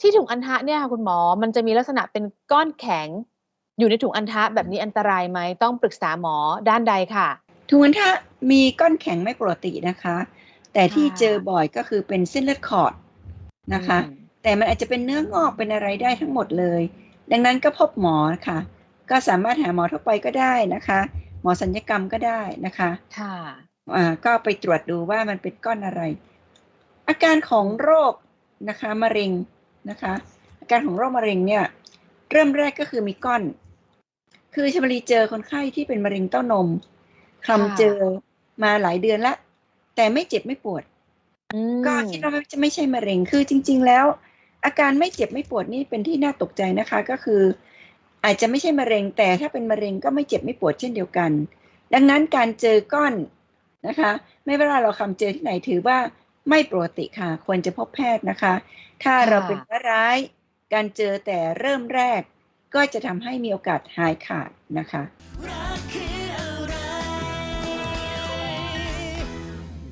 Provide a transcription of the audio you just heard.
ที่ถุงอัณฑะเนี่ยค่ะคุณหมอ มันจะมีลักษณะเป็นก้อนแข็ง อยู่ในถุงอัณฑะแบบนี้อันตรายไหมต้องปรึกษาหมอด้านใดค่ะ ถุงอัณฑะมีก้อนแข็งไม่ปกตินะคะ แต่ที่ค่ะเจอบ่อยก็คือเป็นเส้นเลือดขอดนะคะอืมแต่มันอาจจะเป็นเนื้องอกเป็นอะไรได้ทั้งหมดเลย ดังนั้นก็พบหมอค่ะ ก็สามารถหาหมอทั่วไปก็ได้นะคะ หมอสัญญกรรมก็ได้นะคะค่ะอ่าก็ไปตรวจดูว่ามันเป็นก้อนอะไร อาการของโรคนะคะมะเร็ง นะคะ อาการของโรคมะเร็งเนี่ยเริ่มแรกก็คือมีก้อน คือชมรีเจอคนไข้ที่เป็นมะเร็งเต้านมคลำเจอมาหลายเดือนละ แต่ไม่เจ็บไม่ปวดอืมก็คิดว่าจะไม่ใช่มะเร็งคือจริง ๆ แล้ว อาการไม่เจ็บไม่ปวดนี่เป็นที่น่าตกใจนะคะ ก็คือ อาจจะไม่ใช่มะเร็ง แต่ถ้าเป็นมะเร็งก็ไม่เจ็บไม่ปวดเช่นเดียวกัน ดังนั้นการเจอก้อนนะคะ ไม่ว่าเราคำเจอที่ไหนถือว่า ไม่ปกติค่ะ ควรจะพบแพทย์นะคะ ถ้าเราเป็นเนื้อร้าย การเจอแต่เริ่มแรก ก็จะทำให้มีโอกาสหายขาดนะคะเรา